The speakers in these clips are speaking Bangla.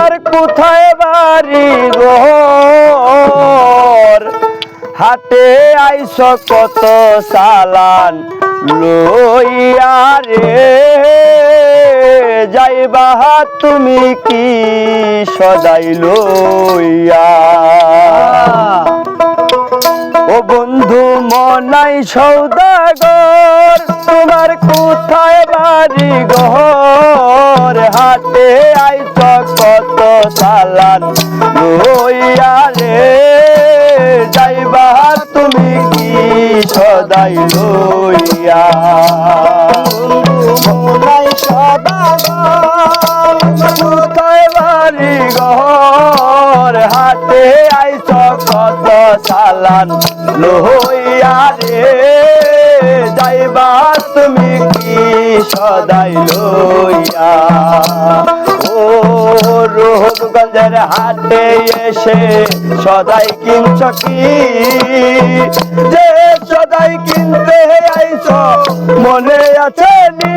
তোমার কোথায় বাড়ি ঘর? হাতে আইস কত সালান লইয়া রে। যাইবা তুমি কি সদাই লইয়া? বন্ধু, মনাই সৌদাগর, তোমার কোথায় বাড়ি ঘর? হাতে আইস কত লইয়া রে যাইবা তুমি কি সদাই লইয়া? মনাই সদাগর কোথায় বাড়ি ঘর? হাতে আইস কত চালান লইয়া রে, যাইবা তুমি কি সদাই লইয়া ও রূপগঞ্জের হাটে এসে সদাই কিনছ কি? যে সদাই কিনতে আইছ, মনে আছে নি?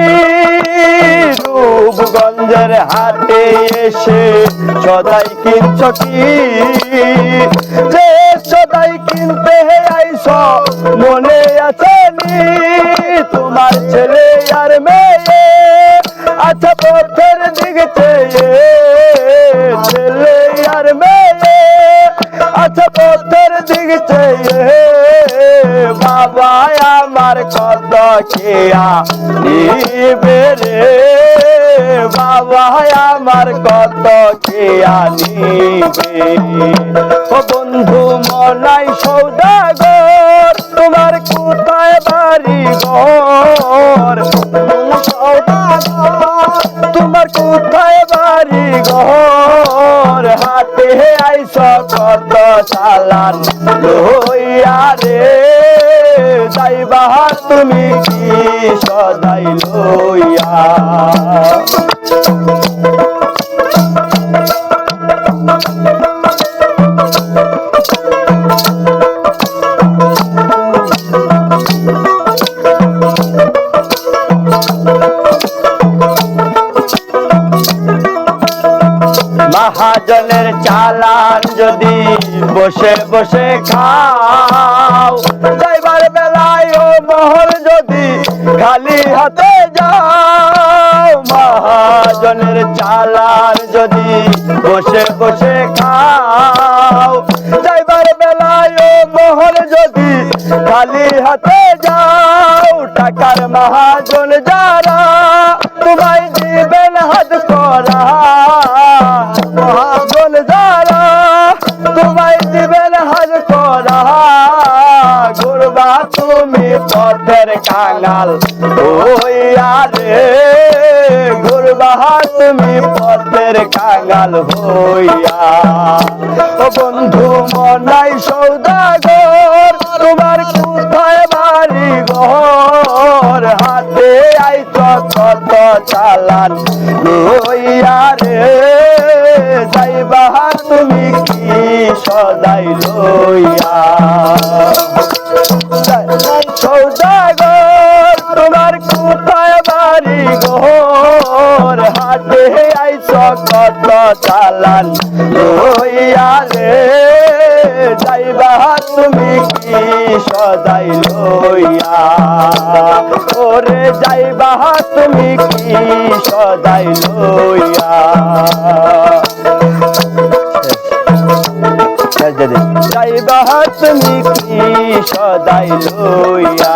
রূপগঞ্জের হাটে এসে সদাই কিনছ কি? যে আইস মনে আছে নি? তোমার ছেলে আর মেয়ে আচ্ছা পথের দিকে ছেলে আর মেয়ে আচ্ছা পথের দিকে বাবা আমার কত খেয়া নিবে রে? বাবা আমার কত খেয়া নিবে? বাড়ি ঘর হাতে আইস কত চালান। লইয়া রে যাইবা তুমি কি সদাই লইয়া? মহাজনের চালান যদি বসে বসে খাও যাইবার বেলায় ও মহল যদি খালি হাতে যাও, মহাজনের চালান যদি বসে বসে খাও যাইবার বেলায় ও মহল যদি খালি হাতে যাও, টাকার মহাজন যারা ঘুরবা তুমি পথের কাঙাল। ওই আরে ঘুরবা তুমি পথের কাঙাল হইয়া। বন্ধু, মনাই সৌদাগর, তোমার কোথায় বাড়ি ঘর? হাতে আইত কত চালান। লইয়া রে যাইবা তুমি কি সদাই লইয়া? কত চালান লইয়া রে, যাইবা তুমি কি সদাই লইয়া? ওরে যাইবা তুমি কি সদাই লইয়া? যাইবা তুমি কি সদাই লইয়া?